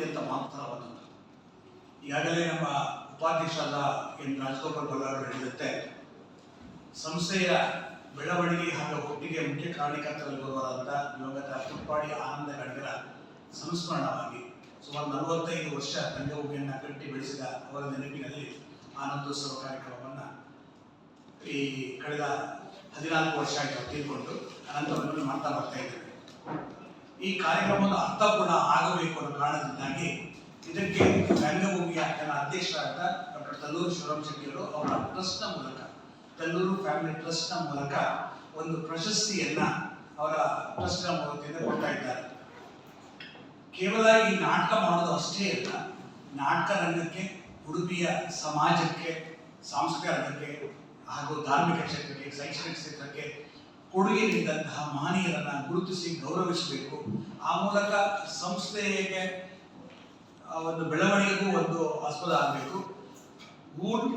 ಅತ್ಯಂತ ಮಹತ್ತರವಾದದ್ದು ಈಗಾಗಲೇ ನಮ್ಮ ಉಪಾಧ್ಯಕ್ಷರಾದ ಎನ್ ರಾಜಗೋಪಾಲ್ ಬಲ್ಲಾರು ಹೇಳಿದಂತೆ, ಸಂಸ್ಥೆಯ ಬೆಳವಣಿಗೆ ಹಾಗೂ ಒಟ್ಟಿಗೆ ಮುಖ್ಯ ಕಾರಣಕರ್ತರಲ್ಲಿರುವವರಾದ ದಿವಂಗತ ತುಪ್ಪಾಡಿ ಆನಂದ ಗಡಿಗರ ಸಂಸ್ಮರಣವಾಗಿ ಸುಮಾರು ನಲವತ್ತೈದು ವರ್ಷ ರಂಗಭೂಮಿಯನ್ನು ಕಟ್ಟಿ ಬೆಳೆಸಿದ ಅವರ ನೆನಪಿನಲ್ಲಿ ಆನಂದೋತ್ಸವ ಕಾರ್ಯಕ್ರಮವನ್ನು ಈ ಕಳೆದ ಹದಿನಾಲ್ಕು ವರ್ಷ ಆಗಿ ತೀರ್ಕೊಂಡು ಅನಂತವನ್ನು ಮಾಡ್ತಾ ಬರ್ತಾ ಇದ್ದೇವೆ ಈ ಕಾರ್ಯಕ್ರಮದ ಅರ್ಥಪೂರ್ಣ ಆಗಬೇಕು ಅನ್ನೋ ಕಾರಣದಿಂದಾಗಿ ಇದಕ್ಕೆ ರಂಗಭೂಮಿಯ ಜನ ಅಧ್ಯಕ್ಷರಾದ ಡಾಕ್ಟರ್ ತಲ್ಲೂರು ಶಿವರಾಮ್ ಶೆಟ್ಟಿಯವರು ಅವರ ಟ್ರಸ್ಟ್ನ ಮೂಲಕ, ತಲ್ಲೂರು ಫ್ಯಾಮಿಲಿ ಟ್ರಸ್ಟ್ನ ಮೂಲಕ ಒಂದು ಪ್ರಶಸ್ತಿಯನ್ನ ಅವರ ಟ್ರಸ್ಟ್ನ ಮೂಲಕದಿಂದ ಕೊಡ್ತಾ ಇದ್ದಾರೆ. ಕೇವಲ ಈ ನಾಟಕ ಮಾಡೋದು ಅಷ್ಟೇ ಅಲ್ಲ, ನಾಟಕ ರಂಗಕ್ಕೆ, ಉಡುಪಿಯ ಸಮಾಜಕ್ಕೆ, ಸಾಂಸ್ಕೃತಿಕ ರಂಗಕ್ಕೆ ಹಾಗೂ ಧಾರ್ಮಿಕ ಕ್ಷೇತ್ರಕ್ಕೆ, ಶೈಕ್ಷಣಿಕ ಕ್ಷೇತ್ರಕ್ಕೆ ಕೊಡುಗೆ ನೀಡಿದಂತಹ ಮಹನೀಯರನ್ನ ಗುರುತಿಸಿ ಗೌರವಿಸಬೇಕು. ಆ ಮೂಲಕ ಸಂಸ್ಥೆಗೆ ಒಂದು ಬೆಳವಣಿಗೆಗೂ ಒಂದು ಆಸ್ಪದ ಆಗಬೇಕು.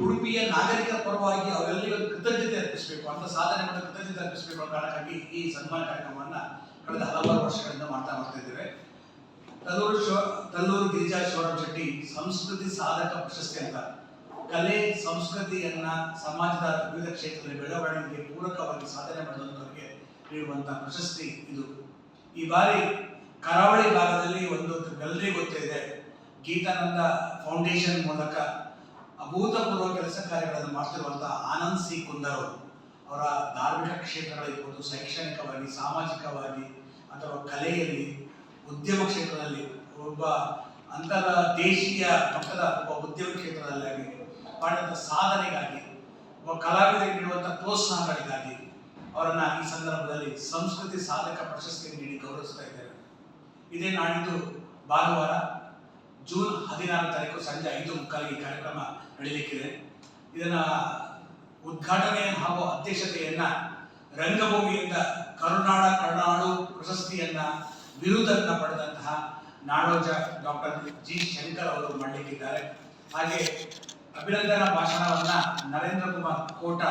ಉಡುಪಿಯ ನಾಗರಿಕರ ಪರವಾಗಿ ಅವರೆಲ್ಲರಿಗೂ ಕೃತಜ್ಞತೆ ಅರ್ಪಿಸಬೇಕು. ಅಂತ ಸಾಧನೆ ಮಾಡಿ ಕೃತಜ್ಞತೆ ಅರ್ಪಿಸಬೇಕು ಅನ್ನೋ ಕಾರಣಕ್ಕಾಗಿ ಈ ಸನ್ಮಾನ ಕಾರ್ಯಕ್ರಮವನ್ನ ಕಳೆದ ಹಲವಾರು ವರ್ಷಗಳಿಂದ ಮಾಡ್ತಾ ಬರ್ತಾ ಇದ್ದೇವೆ. ತಲ್ಲೂರು ತಲ್ಲೂರು ಗಿರಿಜಾ ಶಿವರಾಮ್ ಶೆಟ್ಟಿ ಸಂಸ್ಕೃತಿ ಸಾಧಕ ಪ್ರಶಸ್ತಿ ಅಂತ ಕಲೆ, ಸಂಸ್ಕೃತಿಯನ್ನ ಸಮಾಜದ ವಿವಿಧ ಕ್ಷೇತ್ರದಲ್ಲಿ ಬೆಳವಣಿಗೆಗೆ ಪೂರಕವಾಗಿ ಸಾಧನೆ ಮಾಡಿದಂಥವರಿಗೆ ನೀಡುವಂತಹ ಪ್ರಶಸ್ತಿ ಇದು. ಈ ಬಾರಿ ಕರಾವಳಿ ಭಾಗದಲ್ಲಿ ಒಂದು ಗಲ್ರಿ ಗೊತ್ತಿದೆ ಗೀತಾನಂದ ಫೌಂಡೇಶನ್ ಮೂಲಕ ಅಭೂತಪೂರ್ವ ಕೆಲಸ ಕಾರ್ಯಗಳನ್ನು ಮಾಡ್ತಿರುವಂತಹ ಆನಂದ್ ಸಿ ಕುಂದರ್ ಅವರು ಅವರ ಧಾರ್ಮಿಕ ಕ್ಷೇತ್ರಗಳಿರ್ಬೋದು ಶೈಕ್ಷಣಿಕವಾಗಿ, ಸಾಮಾಜಿಕವಾಗಿ ಅಥವಾ ಕಲೆಯಲ್ಲಿ, ಉದ್ಯಮ ಕ್ಷೇತ್ರದಲ್ಲಿ ಒಬ್ಬ ಅಂತರ ದೇಶೀಯ ಮಟ್ಟದ ಒಬ್ಬ ಉದ್ಯಮ ಕ್ಷೇತ್ರದಲ್ಲಿ ಮಾಡಿದಂಥ ಸಾಧನೆಗಾಗಿ ಒಬ್ಬ ಕಲಾವಿದರಿಗೆ ನೀಡುವಂಥ ಪ್ರೋತ್ಸಾಹಗಳಿಗಾಗಿ ಅವರನ್ನ ಈ ಸಂದರ್ಭದಲ್ಲಿ ಸಂಸ್ಕೃತಿ ಸಾಧಕ ಪ್ರಶಸ್ತಿ ನೀಡಿ ಗೌರವಿಸ್ತಾ ಇದ್ದೇವೆ ಇದೇ ನಾಡಿದ್ದು ಭಾನುವಾರ ಜೂನ್ ಹದಿನಾರು ತಾರೀಕು ಸಂಜೆ ಐದು ಮುಕ್ಕಾಲಿಗೆ ಕಾರ್ಯಕ್ರಮ ನಡೀಲಿಕ್ಕಿದೆ. ಇದನ್ನ ಉದ್ಘಾಟನೆ ಹಾಗೂ ಅಧ್ಯಕ್ಷತೆಯನ್ನ ರಂಗಭೂಮಿಯಿಂದ ಕರುನಾಡ ಕರುನಾಡು ಪ್ರಶಸ್ತಿಯನ್ನ ಬಿರುದನ್ನ ಪಡೆದಂತಹ ನಾಡೋಜ ಡಾಕ್ಟರ್ ಜಿ ಶಂಕರ್ ಅವರು ಮಾಡಲಿಕ್ಕಿದ್ದಾರೆ. ಹಾಗೆ ಅಭಿನಂದನಾ ಭಾಷಣವನ್ನ ನರೇಂದ್ರ ಕುಮಾರ್ ಕೋಟ,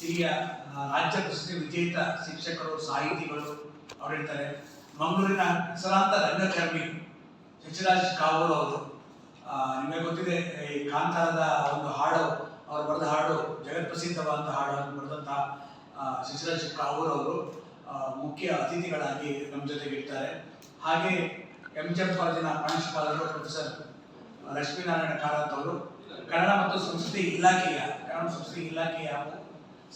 ಹಿರಿಯ ರಾಜ್ಯ ಪ್ರಶಸ್ತಿ ವಿಜೇತ ಶಿಕ್ಷಕರು, ಸಾಹಿತಿಗಳು ಅವರಿರ್ತಾರೆ. ಮಂಗಳೂರಿನ ಹೆಸರಾಂತ ರಂಗಕರ್ಮಿ ಶಶಿರಾಜ್ ಕಾವೂರ್ ಅವರು. ನಿಮಗೆ ಗೊತ್ತಿದೆ, ಈ ಕಾಂತಾರದ ಒಂದು ಹಾಡು, ಅವರು ಬರೆದ ಹಾಡು ಜಗತ್ಪ್ರಸಿದ್ಧವಾದ ಹಾಡು ಅಂತ ಬರೆದಂತಹ ಶಶಿರಾಜ್ ಕಾವೂರ್ ಅವರು ಮುಖ್ಯ ಅತಿಥಿಗಳಾಗಿ ನಮ್ಮ ಜೊತೆಗೆ ಇರ್ತಾರೆ. ಹಾಗೆ ಎಂ ಜಿ ಕಾಲೇಜಿನ ಪ್ರಾಂಶುಪಾಲರು ಪ್ರೊಫೆಸರ್ ಲಕ್ಷ್ಮೀನಾರಾಯಣ ಕಾರಂತ್ ಅವರು ಕನ್ನಡ ಮತ್ತು ಸಂಸ್ಕೃತಿ ಇಲಾಖೆಯ, ಕನ್ನಡ ಸಂಸ್ಕೃತಿ ಇಲಾಖೆಯ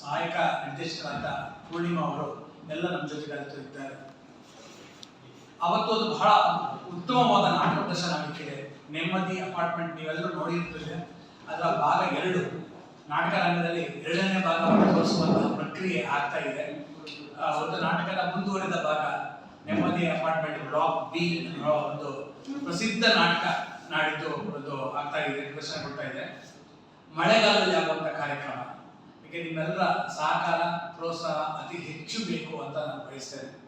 ಸಹಾಯಕ ನಿರ್ದೇಶಕರಾದ ಪೂರ್ಣಿಮಾ ಅವರು ಎಲ್ಲ ನಮ್ಮ ಜೊತೆಗೆ ಇದ್ದಾರೆ ಅವತ್ತು ಅದು ಬಹಳ ಉತ್ತಮವಾದ ನಾಟಕ ಪ್ರದರ್ಶನ ಆಗಲಿಕ್ಕಿದೆ ನೆಮ್ಮದಿ, ಅಪಾರ್ಟ್ಮೆಂಟ್ ನೀವೆಲ್ಲರೂ ನೋಡಿರ್ತದೆ ಅದರ ಭಾಗ ಎರಡು, ನಾಟಕ ರಂಗದಲ್ಲಿ ಎರಡನೇ ಭಾಗ ತೋರಿಸುವಂತಹ ಪ್ರಕ್ರಿಯೆ ಆಗ್ತಾ ಇದೆ. ಒಂದು ನಾಟಕದ ಮುಂದುವರಿದ ಭಾಗ ನೆಮ್ಮದಿ, ಅಪಾರ್ಟ್ಮೆಂಟ್, ಬ್ಲಾಕ್ ಬಿ ಒಂದು ಪ್ರಸಿದ್ಧ ನಾಟಕ. ನಾಡಿದ್ದು ಒಂದು ಆಗ್ತಾ ಇದೆ ಪ್ರದರ್ಶನ ಕೊಡ್ತಾ ಇದೆ. ಮಳೆಗಾಲದಲ್ಲಿ ಆಗುವಂತ ಕಾರ್ಯಕ್ರಮ. ಯಾಕೆ ನಿಮ್ಮೆಲ್ಲರ ಸಹಕಾರ, ಪ್ರೋತ್ಸಾಹ ಅತಿ ಹೆಚ್ಚು ಬೇಕು ಅಂತ ನಾನು ಬಯಸ್ತೇನೆ.